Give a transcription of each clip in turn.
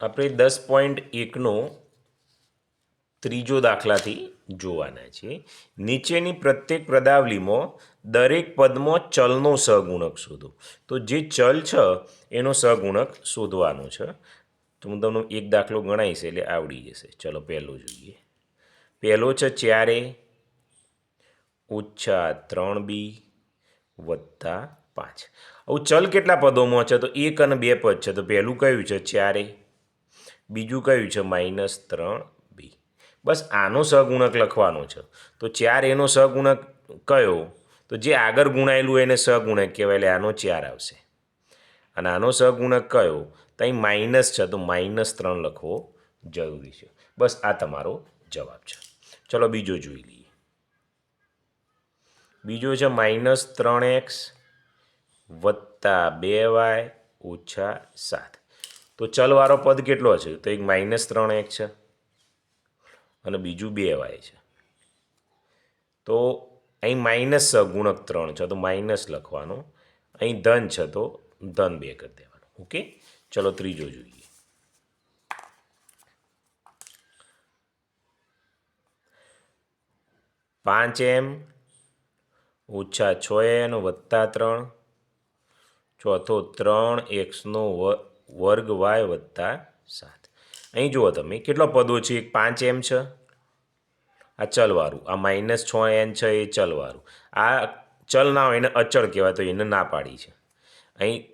આપણે દસ પોઈન્ટ એકનો ત્રીજો દાખલાથી જોવાના છે. નીચેની પ્રત્યેક પદાવલીમાં દરેક પદમાં ચલનો સહગુણક શોધો. તો જે ચલ છે, એનો સહગુણક શોધવાનો છે. તો હું તમને એક દાખલો ગણાવીશ એટલે આવડી જશે. ચલો પહેલો જોઈએ. પહેલો છે ચારે ઓછા ત્રણ બી વત્તા પાંચ. હવે ચલ કેટલા પદોમાં છે? તો એક અને બે પદ છે. તો પહેલું કયું છે? ચારે. બીજું કયું છે? માઇનસ ત્રણ બી. બસ આનો સહગુણક લખવાનો છે. તો ચાર એનો સહગુણક કયો? તો જે આગળ ગુણાયેલું એને સહગુણક કહેવાય, એટલે આનો ચાર આવશે. અને આનો સહગુણક કયો? તો અહીં માઇનસ છે, તો માઇનસ ત્રણ લખવો જરૂરી છે. બસ આ તમારો જવાબ છે. ચલો બીજો જોઈ લઈએ. બીજો છે માઇનસ ત્રણ એક્સ વત્તા બે વાય ઓછા સાત. તો ચલવાળો પદ કેટલો છે? તો એક માઇનસ ત્રણ એક છે. અને બીજું બે વાય છે. તો અહીં માઇનસ ગુણક ત્રણ છે, તો માઇનસ લખવાનું. અહીં ધન છે, તો ધન બે કરી દેવાનું. ઓકે? ચલો ત્રીજો જોઈએ. પાંચ એમ, ઓછા છ એન વત્તા ત્રણ. ચોથો ત્રણ એક્સનો વર્ગ વાય વત્તા સાત. અહીં જુઓ તમે, કેટલો પદો છે? એક પાંચ એમ છે? આ ચલવાળું આ માઇનસ છ એન છે, એ ચલવાળું આ ચલ ના હોય એને અચળ કહેવાય, તો એને ના પાડી છે. અહીં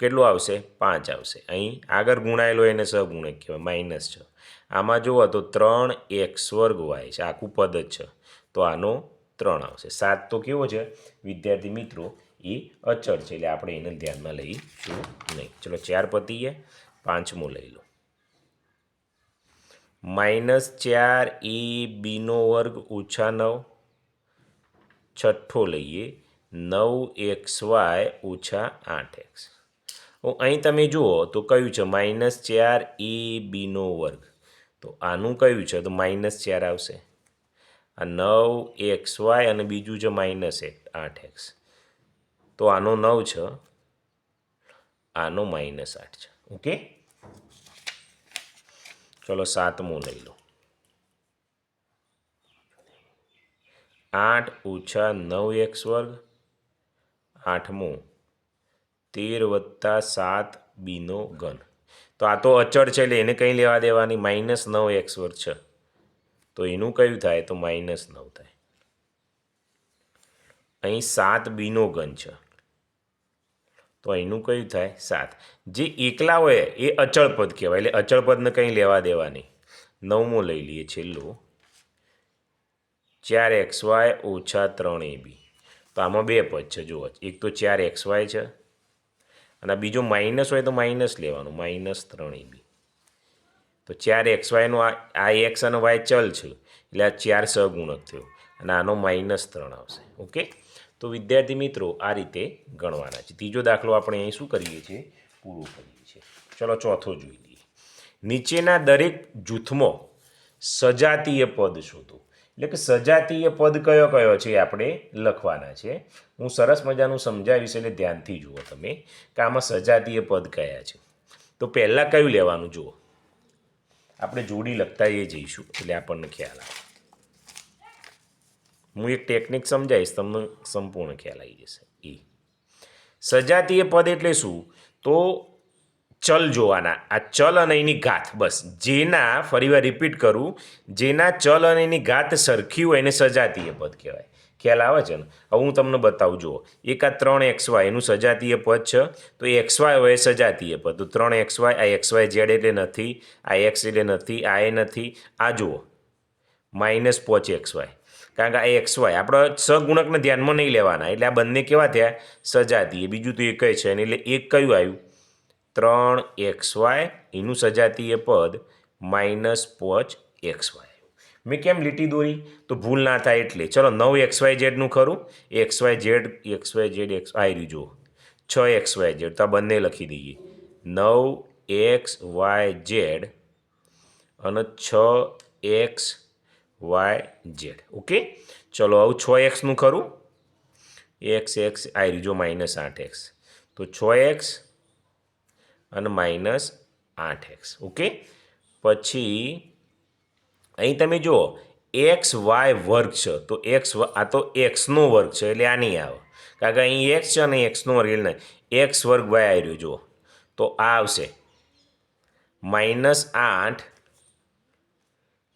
કેટલું આવશે? પાંચ આવશે. અહીં આગળ ગુણાયેલો એને સગુણક કહેવાય, માઇનસ છ. આમાં જુઓ તો ત્રણ એક્સ વર્ગ વાય છે, આખું પદ જ છે. તો આનો ત્રણ આવશે. સાત તો કેવો છે? વિદ્યાર્થી મિત્રો એ અચળ છે એટલે આપણે એને ધ્યાનમાં લઈશું નહીં. ચલો ચાર પતીએ પાંચમું લઈ લો. માઇનસ ચાર એ બીનો વર્ગ ઓછા નવ. છઠ્ઠો લઈએ. નવ એક્સ વાય ઓછા આઠ એક્સ. અહીં તમે જુઓ તો કયું છે? માઇનસ ચાર એ બીનો વર્ગ. તો આનું કયું છે? તો માઇનસ ચાર આવશે. આ નવ એક્સ વાય અને બીજું છે માઇનસ એક, આઠ એક્સ. તો આનો નવ છે, આનો માઇનસ આઠ છે. ઓકે ચલો સાતમું લઈ લો. આઠ ઓછા નવ એક્સ વર્ગ, આઠમું, તેર વત્તા સાત બીનો ઘન. તો આ તો અચળ છે એટલે એને કંઈ લેવા દેવાની? માઇનસ નવ એક્સ વર્ગ છે. તો એનું કયું થાય? તો માઇનસ નવ થાય. અહીં સાત બીનો ઘન છે. તો અહીંનું કયું થાય? સાત. જે એકલા હોય એ અચળ પદ કહેવાય, એટલે અચળ પદને કંઈ લેવા દેવા નહીં નવમો લઈ લઈએ છેલ્લું. ચાર એક્સ વાય ઓછા ત્રણ એ બી. તો આમાં બે પદ છે, જુઓ. એક તો ચાર એક્સ વાય છે. અને બીજો માઇનસ હોય તો માઇનસ લેવાનું, માઇનસ ત્રણ એ બી. તો ચાર એક્સ વાયનું આ એક્સ અને વાય ચલ છે. એટલે આ ચાર સગુણક થયો. અને આનો માઇનસ ત્રણ આવશે. ઓકે? તો વિદ્યાર્થી મિત્રો આ રીતે ગણવાના છે. ત્રીજો દાખલો આપણે અહીં શું કરીએ છીએ? પૂરો કરીએ છીએ. ચલો ચોથો જોઈ લઈએ. નીચેના દરેક જૂથમાં સજાતીય પદ શોધો. એટલે કે સજાતીય પદ કયો કયો છે આપણે લખવાના છે. હું સરસ મજાનું સમજાવીશ એટલે ધ્યાનથી જુઓ તમે કે આમાં સજાતીય પદ કયા છે. તો પહેલાં કયું લેવાનું જુઓ. આપણે જોડી લખતા એ જઈશું. એટલે આપણને ખ્યાલ આવે. હું એક ટેકનિક સમજાવીશ, તમને સંપૂર્ણ ખ્યાલ આવી જશે. એ સજાતીય પદ એટલે શું? તો ચલ જોવાના. આ ચલ અને એની ઘાત, બસ. જેના ફરીવાર રિપીટ કરું, જેના ચલ અને એની ઘાત સરખી હોય એને સજાતીય પદ કહેવાય. ખ્યાલ આવે છે ને? હવે હું તમને બતાવું, જુઓ. એક આ ત્રણ એક્સ વાય એનું સજાતીય પદ છે. તો એક્સ વાય હોય સજાતીય પદ. તો ત્રણ એક્સ વાય આ એક્સ વાય ઝેડ એટલે નથી, આ એક્સ એટલે નથી, આ એ નથી. આ જુઓ. માઇનસ પોચ એક્સ વાય કારણ કે આ એક્સ વાય આપણે સગુણકને ધ્યાનમાં નહીં લેવાના. એટલે આ બંને કેવા થયા? સજાતીય બીજું તો એક છે ને એટલે એક કયું આવ્યું? ત્રણ એક્સ વાય, એનું સજાતીય પદ, માઇનસ પોચ એક્સ વાય. મેં કેમ લીટી દોરી? તો ભૂલ ના થાય એટલે. ચલો, નવ એક્સ વાય ઝેડનું ખરું. X Y Z, X Y Z, X આવી રહ્યું, જુઓ. છ એક્સ વાય ઝેડ. તો આ બંને લખી દઈએ. નવ એક્સ વાય ઝેડ અને છ એક્સ વાય ઝેડ. ઓકે? ચલો, આવું છ એક્સનું ખરું? એક્સ એક્સ, આ રીજો માઇનસ આઠ એક્સ. તો છ એક્સ અને માઇનસ આઠ એક્સ. ઓકે? પછી અહીં તમે જુઓ, એક્સ, વાય વર્ગ છે. તો એક્સ આ તો એક્સનો વર્ગ છે, એટલે આ નહીં આવે. કારણ કે અહીં એક્સ છે અને એક્સનો વર્ગ, એટલે એક્સ વર્ગ, વાય આવી રહ્યો, જુઓ. તો આ આવશે. માઇનસ આઠ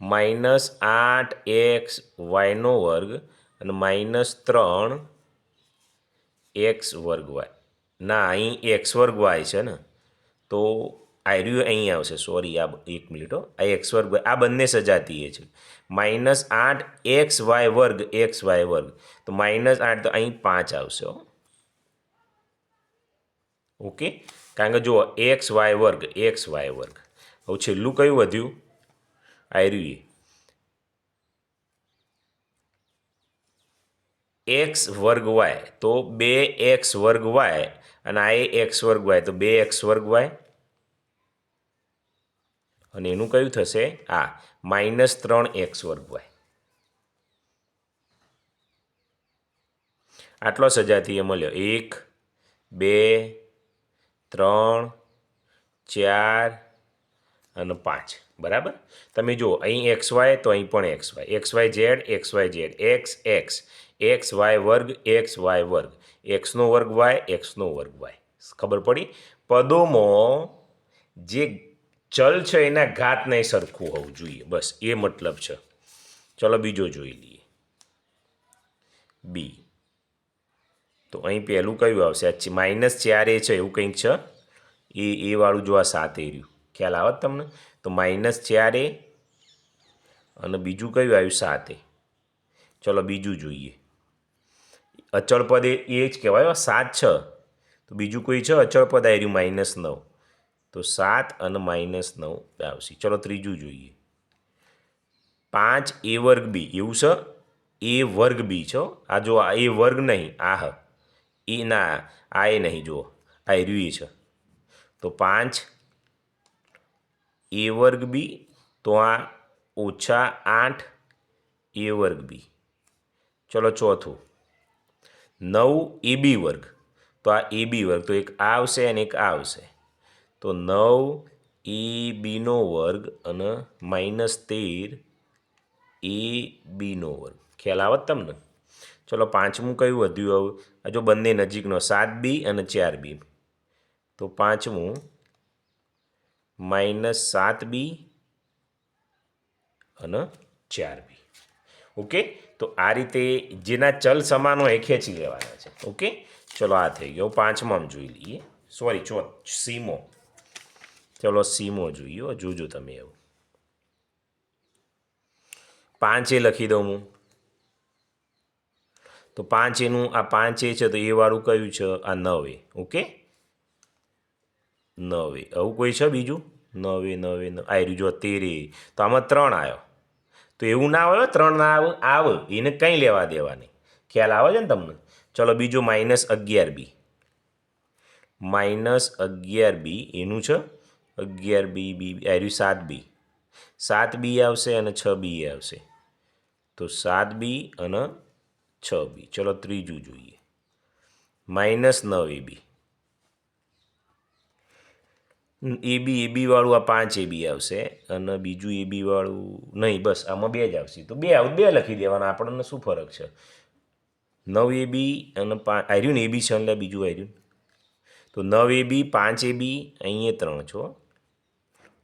માઇનસ આઠ એક્સ વાયનો વર્ગ અને માઇનસ ત્રણ એક્સ વર્ગ વાય. ના, અહીં એક્સ વર્ગ વાય છે ને. તો આર્યું અહીં આવશે. સોરી આ એક મિનિટ આ એક્સ વર્ગ આ બંને સજાતીય છે. માઇનસ આઠ એક્સ વાય વર્ગ, એક્સ વાય વર્ગ. તો માઇનસ આઠ તો અહીં પાંચ આવશે ઓકે? કારણ કે જુઓ, એક્સ વાય વર્ગ, એક્સ વાય વર્ગ. હવે છેલ્લું કયું વધ્યું? આર્યું એ એક્સ વર્ગ વાય, તો બે એક્સ વર્ગ વાય અને આ એ એક્સ વર્ગ વાય, તો બે એક્સ વર્ગ વાય. અને એનું કયું થશે? આ માઇનસ ત્રણ એક્સ વર્ગ વાય. આટલો સજાતીય મળ્યો. એક, બે, ત્રણ, ચાર અને પાંચ. બરાબર? તમે જુઓ, અહીં એક્સ વાય તો અહીં પણ X Y X Y Z X Y Z X X X Y વર્ગ. એક્સ વાય વર્ગ એક્સનો વર્ગ વાય એક્સનો વર્ગ વાય ખબર પડી? પદોમાં જે ચલ છે એના ઘાત નહીં સરખું હોવું જોઈએ. બસ, એ મતલબ છે. ચલો બીજો જોઈ લઈએ. બી તો અહીં પહેલું કયું આવશે? માઇનસ ચાર એ છે, એવું કંઈક છે? એ એ વાળું જો આ સાત એ રહ્યું. ખ્યાલ આવે તમને? તો માઇનસ ચાર એ અને બીજું કયું આવ્યું? સાત. એ ચલો બીજું જોઈએ. અચળ પદ એ એ જ કહેવાય સાત છ. તો બીજું કોઈ છે? અચળ પદ આવ્યું માઇનસ નવ. તો સાત અને માઇનસ નવ આવશે. ચલો ત્રીજું જોઈએ. પાંચ એ વર્ગ બી. એવું છે? એ વર્ગ બી છો આ જો આ એ વર્ગ નહીં આ હ એ ના, આ એ નહીં, જુઓ. આ એ રહ્યું એ છે. તો પાંચ એ વર્ગ બી, તો આ ઓછા આઠ એ વર્ગ બી. ચલો ચોથું. નવ એ બી વર્ગ. તો આ એ બી વર્ગ. તો એક આ આવશે અને એક આ આવશે. તો નવ એ બીનો વર્ગ અને માઇનસ તેર એ બીનો વર્ગ. ખ્યાલ આવત તમને? ચલો પાંચમું કયું વધ્યું? હવે જો બંને નજીકનો સાત બી અને ચાર બી. તો પાંચમું માઇનસ સાત બી અને ચાર બી. ઓકે? તો આ રીતે જેના ચલ સમાન એ ખેંચી લેવાના છે. ઓકે? ચલો આ થઈ ગયો. પાંચમાં જોઈ લઈએ. સોરી ચો, સીમો. ચલો સીમો જોઈએ જોજો તમે એવું. પાંચે લખી દઉં હું. તો પાંચ એનું આ પાંચ એ છે તો એ વાળું કયું છે? આ નવે. ઓકે? નવે. આવું કોઈ છે બીજું? નવે નવે, નવ. આયરું જો તેરે. તો આમાં ત્રણ આવ્યો તો એવું ના આવે ત્રણ ના આવે આવે. એને કંઈ લેવા દેવાની. ખ્યાલ આવે છે ને તમને? ચલો બીજું માઇનસ અગિયાર બી. માઇનસ અગિયાર બી એનું છે? અગિયાર બી બી આર્યું સાત બી. સાત બી આવશે અને છ બી આવશે. તો સાત બી અને છ બી. ચલો ત્રીજું જોઈએ. માઇનસ નવ એ બી. એ બી એ બી વાળું આ પાંચ એ બી આવશે અને બીજું એ બી વાળું નહીં, બસ આમાં બે જ આવશે. તો બે આવું, બે લખી દેવાના, આપણને શું ફરક છે? નવ એ બી અને પાંચ આર્યું ને એ બી છે એટલે બીજું આર્યું તો નવ એ બી, પાંચ એ બી, અહીંયા ત્રણ છો.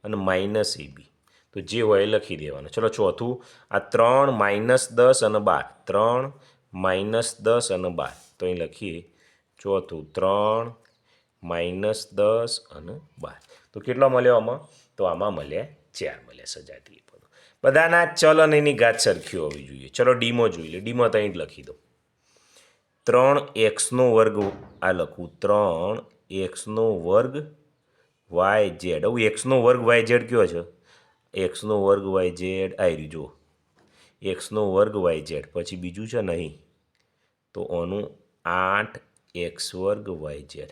અને માઇનસ એ બી. તો જે હોય એ લખી દેવાનું. ચલો ચોથું, આ ત્રણ માઇનસ દસ અને બાર. ત્રણ માઇનસ દસ અને બાર. તો અહીં લખીએ, ચોથું, ત્રણ માઇનસ દસ અને બાર. તો કેટલો મળ્યો આમાં? તો આમાં મળ્યા ચાર, મળ્યા સજાતીય પદો બધાના ચલ અને એની ગાત સરખી હોવી જોઈએ. ચલો ડીમો જોઈ લે. ડીમો તો અહીં જ લખી દો ત્રણ એક્સનો વર્ગ આ લખું. ત્રણ એક્સનો વર્ગ વાય ઝેડ હવે એક્સનો વર્ગ વાય ઝેડ કયો છે? એક્સનો વર્ગ વાય ઝેડ આવી રહ્યું, જુઓ. એક્સનો વર્ગ વાય ઝેડ પછી બીજું છે નહીં. તો આનું આઠ એક્સ વર્ગ વાય ઝેડ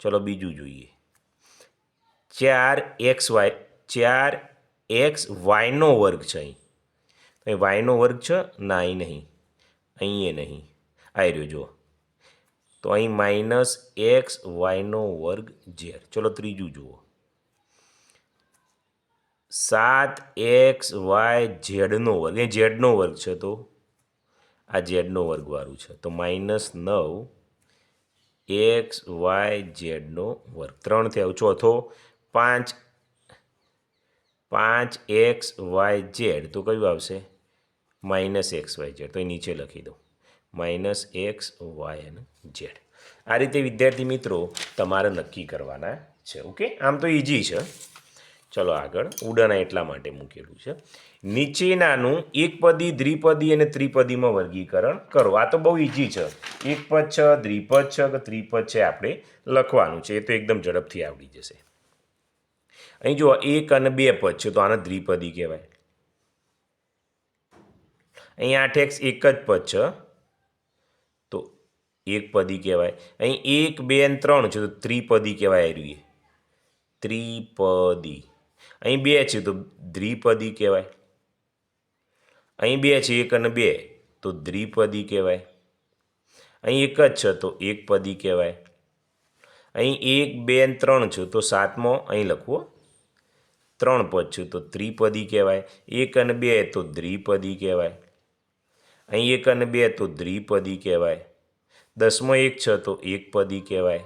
ચલો બીજું જોઈએ. ચાર એક્સ વાય, ચાર એક્સ વાયનો વર્ગ છે અહીં. અહીં વાયનો વર્ગ છે, ના, અહીં નહીં. અહીં એ નહીં. આવી રહ્યો, જુઓ. તો અહીં માઇનસ એક્સ વાયનો વર્ગ ઝેડ. ચલો ત્રીજું જુઓ. સાત એક્સ વાય ઝેડનો વર્ગ. એ ઝેડનો વર્ગ છે તો આ ઝેડનો વર્ગવાળું છે. તો માઇનસ નવ એક્સ, વાય, ઝેડનો વર્ગ ત્રણથી આવું ચોથો પાંચ પાંચ એક્સ, વાય, ઝેડ, તો કયું આવશે? Minus X, Y, Z. તો એ નીચે લખી દો માઇનસ એક્સ, વાય અને ઝેડ. આ રીતે વિદ્યાર્થી મિત્રો તમારે નક્કી કરવાના છે, ઓકે? આમ તો ઇઝી છે. ચલો આગળ. ઉડાના એટલા માટે મૂકેલું છે. નીચેનાનું એકપદી દ્વિપદી અને ત્રિપદીમાં વર્ગીકરણ કરો. આ તો બહુ ઇઝી છે. એકપદ છે, દ્વિપદ છે, કે ત્રિપદ છે આપણે લખવાનું છે. એ તો એકદમ ઝડપથી આવડી જશે. અહીં જુઓ, એક અને બે પદ છે, તો આને દ્વિપદી કહેવાય. અહીં આઠ એક્સ એક જ પદ છે, તો એક પદી કહેવાય. અહીં એક, બે અને ત્રણ છે, તો ત્રિપદી કહેવાય રહ્યું ત્રિપદી. અહીં બે છે તો દ્વિપદી કહેવાય. અહીં બે છે, એક અને બે, તો દ્વિપદી કહેવાય. અહીં એક જ છે તો એકપદી કહેવાય. અહીં એક, બે અને ત્રણ છે તો સાતમો, અહીં લખવો ત્રણ પદ છે તો ત્રિપદી કહેવાય. એક અને બે તો દ્વિપદી કહેવાય. અહીં એક અને બે તો દ્વિપદી કહેવાય. દસમો એક છે તો એકપદી કહેવાય.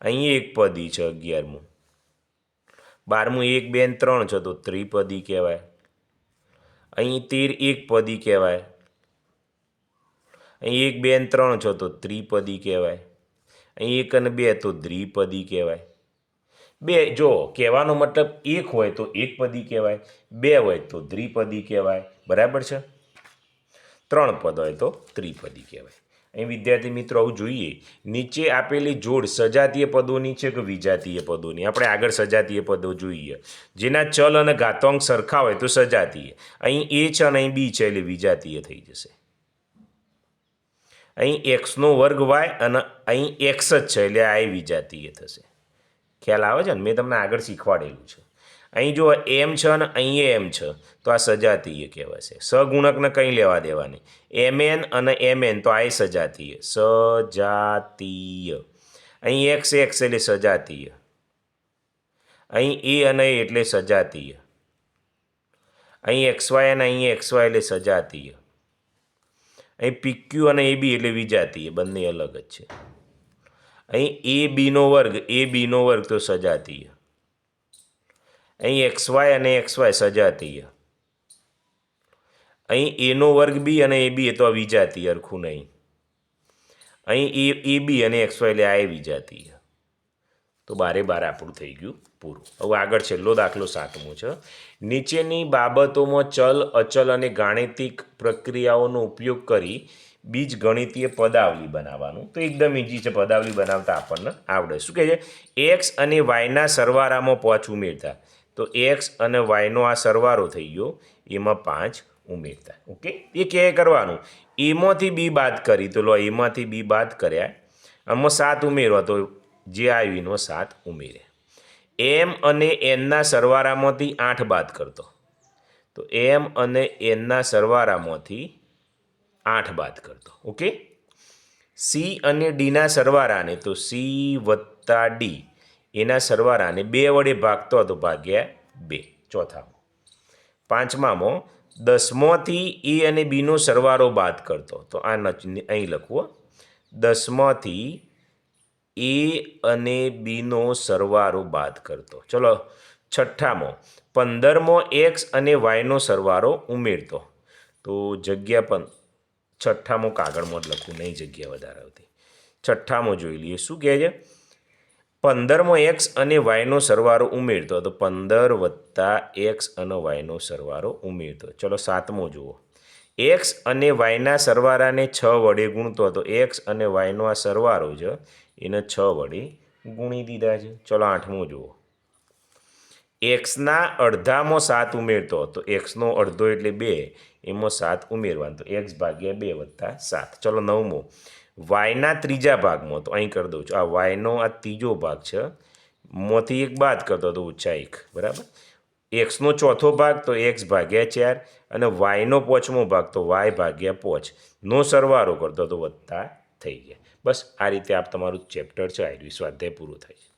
અહીં એક પદી છે અગિયારમું. બારમું એક, બે ત્રણ છે તો ત્રિપદી કહેવાય. અહીં તેર એક પદી કહેવાય. અહીં એક, બે ત્રણ છે તો ત્રિપદી કહેવાય. અહીં એક અને બે તો દ્વિપદી કહેવાય. બે, જો કહેવાનો મતલબ એક હોય તો એકપદી કહેવાય, બે હોય તો દ્વિપદી કહેવાય. બરાબર છે? ત્રણ પદ હોય તો ત્રિપદી કહેવાય. અહીં વિદ્યાર્થી મિત્રો, આવું જોઈએ. નીચે આપેલી જોડ સજાતીય પદોની છે કે વિજાતીય પદોની? આપણે આગળ સજાતીય પદો જોઈએ. જેના ચલ અને ઘાતાંક સરખા હોય તો સજાતીય. અહીં એ છે અને અહીં બી છે, એટલે વિજાતીય થઈ જશે. અહીં એક્સનો વર્ગ વાય અને અહીં એક્સ જ છે, એટલે આ વિજાતીય થશે. ખ્યાલ આવે છે ને? મેં તમને આગળ શીખવાડેલું છે. અહીં જો એમ છે અને અહીં એમ છે. તો આ સજાતીય કહેવાશે સગુણકને કંઈ લેવા દેવાની? એમ એન અને એમ એન, તો આ સજાતીય. સજાતીય. અહીં એક્સ એક્સ એટલે સજાતીય. અહીં એ અને એ એટલે સજાતીય. અહીં એક્સ વાય અને અહીં એક્સ વાય એટલે સજાતીય. અહીં પીક્યુ અને એ બી એટલે વિજાતીય. બંને અલગ જ છે. અહીં એ બીનો વર્ગ, એ બીનો વર્ગ તો સજાતીય. અહીં એક્સ વાય અને એક્સ વાય સજાતીય. અહીં એનો વર્ગ બી અને એ બી એ તો આ વિજાતીય અરખું નહીં. અહીં એ એ બી અને એક્સ વાય એટલે આ એ વિજાતીય. તો બારે બાર આપણું થઈ ગયું પૂરું. હવે આગળ છેલ્લો દાખલો સાતમો છે. નીચેની બાબતોમાં ચલ, અચલ અને ગાણિતિક પ્રક્રિયાઓનો ઉપયોગ કરી બીજ ગણિતીય પદાવલી બનાવવાનું. તો એકદમ ઇઝી છે, પદાવલી બનાવતા આપણને આવડે. શું કહે છે? એક્સ અને વાયના સરવાળામાં પાંચ ઉમેરતા. તો એક્સ અને વાયનો આ સરવાળો થઈ ગયો. એમાં પાંચ ઉમેરતા. ઓકે? એ ક્યાંય કરવાનું. એમાંથી બી બાદ કરી, તો લો એમાંથી બી બાદ કર્યા. આમાં સાત ઉમેરવા, તો જે આવીનો સાત ઉમેરે. એમ અને એનના સરવારામાંથી આઠ બાદ કરતો. તો એમ અને એનના સરવારામાંથી આઠ બાદ કરતો. ઓકે? સી અને ડીના સરવારાને તો સી વત્તા ડી એના સરવાળાને બે વડે ભાગતો હતો ભાગ્યા બે. ચોથામાં. પાંચમામાં દસમાંથી એ અને બીનો સરવાળો બાદ કરતો. તો આ અહીં લખવો દસમાંથી એ અને બીનો સરવાળો બાદ કરતો. ચલો, છઠ્ઠામાં. પંદરમો એક્સ અને વાયનો સરવાળો ઉમેરતો. તો જગ્યા પણ છઠ્ઠામાં કાગળમાં જ લખવું નહીં જગ્યા વધારે આવતી. છઠ્ઠામાં જોઈ લઈએ, શું કહે છે? પંદરમો એક્સ અને વાયનો સરવારો ઉમેરતો તો પંદર વત્તા એક્સ અને વાયનો સરવારો ઉમેરતો. ચલો સાતમો જુઓ. એક્સ અને વાયના સરવાળાને છ વડે ગુણતો હતો. એક્સ અને વાયનો આ સરવારો છે એને છ વડે ગુણી દીધા છે. ચલો આઠમો જુઓ. એક્સના અડધામાં સાત ઉમેરતો હતો. એક્સનો અડધો એટલે બે, એમાં સાત ઉમેરવાનું તો એક્સ ભાગ્યા બે વત્તા સાત. ચલો નવમો. વાયના ત્રીજા ભાગમાં તો અહીં કરી દઉં છું. આ વાયનો આ ત્રીજો ભાગ છે. મોથી એક બાદ કરતો તો ઓછા બરાબર? એક્સનો ચોથો ભાગ તો એક્સ ભાગ્યા ચાર અને વાયનો પાંચમો ભાગ તો વાય ભાગ્યા પાંચ. નો સરવારો કરતો તો વધતા થઈ ગયા. બસ આ રીતે આપ તમારું ચેપ્ટર છે. આયુર્વેદ સ્વાધ્યાય પૂરું થાય છે.